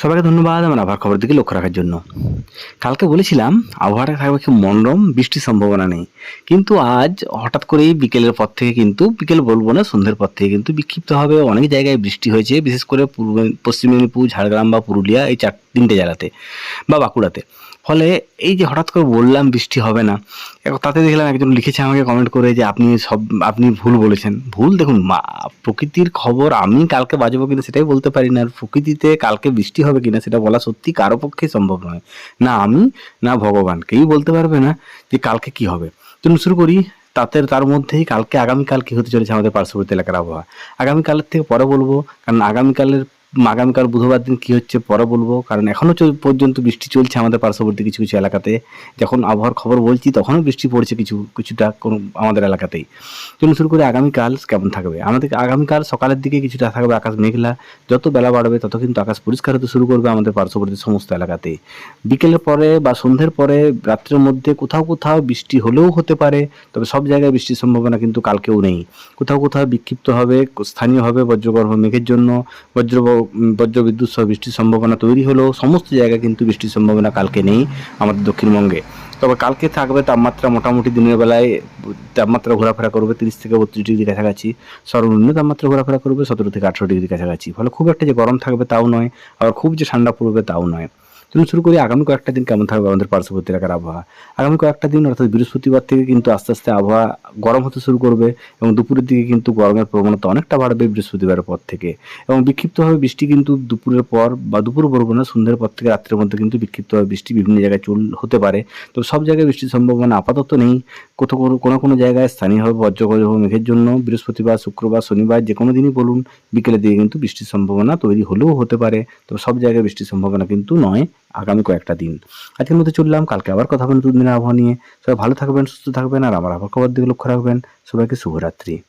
সবাইকে ধন্যবাদ আমার আবহাওয়ার খবর দিকে লক্ষ্য রাখার জন্য। কালকে বলেছিলাম, আবহাওয়াটা থাকবে কি মনোরম বৃষ্টির সম্ভাবনা নেই। কিন্তু আজ হঠাৎ করেই বিকেলের পর থেকে কিন্তু, বিকেল বলব না, সন্ধ্যের পর থেকে কিন্তু বিক্ষিপ্ত হবে। অনেক জায়গায় বৃষ্টি হয়েছে, বিশেষ করে পূর্ব পশ্চিম মেদিনীপুর, ঝাড়গ্রাম বা পুরুলিয়া, এই চার তিনটে জেলাতে বা বাঁকুড়াতে। ফলে এই যে হঠাৎ করে বললাম বৃষ্টি হবে না তাতে দেখলাম একজন লিখেছে আমাকে কমেন্ট করে যে, আপনি সব, আপনি ভুল বলেছেন। ভুল? দেখুন, মা, প্রকৃতির খবর আমি কালকে বাজবো কিন্তু সেটাই বলতে পারি না। আর প্রকৃতিতে কালকে বৃষ্টি হবে কিনা সেটা বলা সত্যি কারও পক্ষে সম্ভব নয়। না আমি, না ভগবান। কেউ বলতে পারবে না যে কালকে কি হবে। চলুন শুরু করি। তাতে তার মধ্যেই কালকে, আগামীকাল কি হতে চলেছে আমাদের পার্শ্ববর্তী এলাকার আবহাওয়া। আগামীকালের থেকে পরে বলব, কারণ আগামীকালের আগামীকাল বুধবার দিন কি হচ্ছে পরে বলব, কারণ এখনও পর্যন্ত বৃষ্টি চলছে আমাদের পার্শ্ববর্তী কিছু কিছু এলাকাতে। যখন আবহাওয়ার খবর বলছি, তখনও বৃষ্টি পড়ছে কিছু, কিছুটা কোনো আমাদের এলাকাতেই। চলুন শুরু করে আগামীকাল কেমন থাকবে। আমাদের আগামীকাল সকালের দিকে কিছুটা থাকবে আকাশ মেঘলা। যত বেলা বাড়বে, তত কিন্তু আকাশ পরিষ্কার হতে শুরু করবে আমাদের পার্শ্ববর্তী সমস্ত এলাকাতে। বিকেলের পরে বা সন্ধ্যের পরে রাত্রের মধ্যে কোথাও কোথাও বৃষ্টি হলেও হতে পারে, তবে সব জায়গায় বৃষ্টির সম্ভাবনা কিন্তু কালকেও নেই। কোথাও কোথাও বিক্ষিপ্ত হবে স্থানীয়ভাবে বজ্রগর্ভ মেঘের জন্য। বজ্র বজ্র বিদ্যুৎ সহ বৃষ্টির সম্ভাবনা তৈরি হলেও সমস্ত জায়গায় কিন্তু বৃষ্টির সম্ভাবনা কালকে নেই আমাদের দক্ষিণবঙ্গে। তবে কালকে থাকবে তাপমাত্রা মোটামুটি দিনের বেলায় তাপমাত্রা ঘোরাফেরা করবে তিরিশ থেকে বত্রিশ ডিগ্রি কাছাকাছি। সর্বনিম্ন তাপমাত্রা ঘোরাফেরা করবে সতেরো থেকে আঠেরো ডিগ্রি কাছাকাছি। ফলে খুব একটা যে গরম থাকবে তাও নয়, আবার খুব যে ঠান্ডা পড়বে তাও নয়। চলুন শুরু করি আগামী কয়েকটা দিন কেমন থাকবে আমাদের পার্শ্ববর্তী এলাকার আবহাওয়া? আগামী কয়েকটা দিন অর্থাৎ বৃহস্পতিবার থেকে কিন্তু আস্তে আস্তে আবহাওয়া গরম হতে শুরু করবে এবং দুপুরের দিকে কিন্তু গরমের প্রবণতা অনেকটা বাড়বে বৃহস্পতিবারের পর থেকে। এবং বিক্ষিপ্তভাবে বৃষ্টি কিন্তু দুপুরের পর বা দুপুর বলব না, সন্ধ্যের পর থেকে রাত্রের মধ্যে কিন্তু বিক্ষিপ্তভাবে বৃষ্টি বিভিন্ন জায়গায় চল, হতে পারে। তো সব জায়গায় বৃষ্টির সম্ভাবনা আপাতত নেই। কোথাও কোনো কোনো জায়গায় স্থানীয়ভাবে বজ্রগর্ভ মেঘের জন্য বৃহস্পতিবার, শুক্রবার, শনিবার যে কোনো দিনই বলুন, বিকেলের দিকে কিন্তু বৃষ্টির সম্ভাবনা তৈরি হলেও হতে পারে। তবে সব জায়গায় বৃষ্টির সম্ভাবনা কিন্তু নয়। আগামী কয়েকটা দিন। আজকের মধ্যে চললাম, কালকে আবার কথা বলবেন দুদিনের আবহাওয়া নিয়ে। সবাই ভালো থাকবেন, সুস্থ থাকবেন, আর আমার আবহাওয়া খবর দিকে লক্ষ্য রাখবেন। সবাইকে শুভরাত্রি।